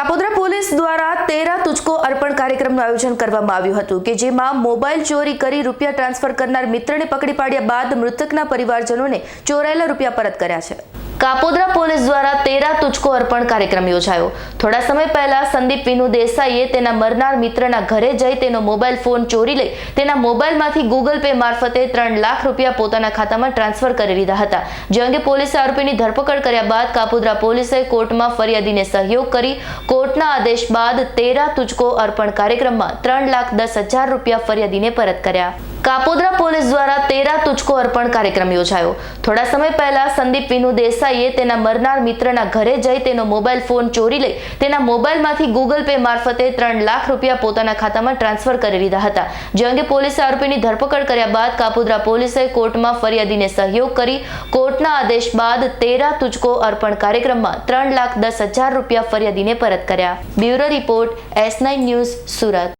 Kapodra police દ્વારા તેરા તુચકો અર્પણ કાર્યક્રમનું આયોજન કરવામાં આવ્યું હતું કે જેમાં મોબાઈલ ચોરી કરી રૂપિયા ટ્રાન્સફર કરનાર મિત્રને પકડી પાડ્યા બાદ મૃતકના પરિવારજનોને ચોરાયેલા રૂપિયા પરત કર્યા છે. કાપોદ્રા પોલીસ દ્વારા તેરા તુચકો અર્પણ કાર્યક્રમ યોજાયો. થોડા સમય પહેલા સંદીપ વિનુ દેસાઈએ તેના મરનાર મિત્રના ઘરે જઈ તેનો મોબાઈલ ફોન ચોરી લઈ તેના મોબાઈલમાંથી ગૂગલ પે મારફતે ત્રણ લાખ રૂપિયા પોતાના ખાતામાં ટ્રાન્સફર કરી લીધા હતા. જે અંગે પોલીસે આરોપીની ધરપકડ કર્યા બાદ કાપોદ્રા પોલીસે કોર્ટમાં ફરિયાદીને સહયોગ કરી કોર્ટના આદેશ બાદ તેરા તુચકો અર્પણ કાર્યક્રમમાં ત્રણ લાખ દસ હજાર રૂપિયા ફરિયાદીને પરત કર્યા. કાપોદ્રા પોલીસ તુચકો અર્પણ કાર્યક્રમ યોજાયો. થોડા સમય પહેલા સંદીપ વિનુ દેસાઈએ તેના મરનાર મિત્રના ઘરે જઈ તેનો મોબાઈલ ફોન ચોરી લઈ તેના મોબાઈલમાંથી ગૂગલ પે મારફતે ત્રણ લાખ રૂપિયા પોતાના ખાતામાં ટ્રાન્સફર કરી લીધા હતા. જે અંગે પોલીસે આરોપીની ધરપકડ કર્યા બાદ કાપોદ્રા પોલીસે કોર્ટમાં ફરિયાદીને સહયોગ કરી કોર્ટના આદેશ બાદ તેરા તુચકો અર્પણ કાર્યક્રમમાં ત્રણ લાખ દસ હજાર રૂપિયા ફરિયાદીને પરત કર્યા. Bureau report S nine news Surat.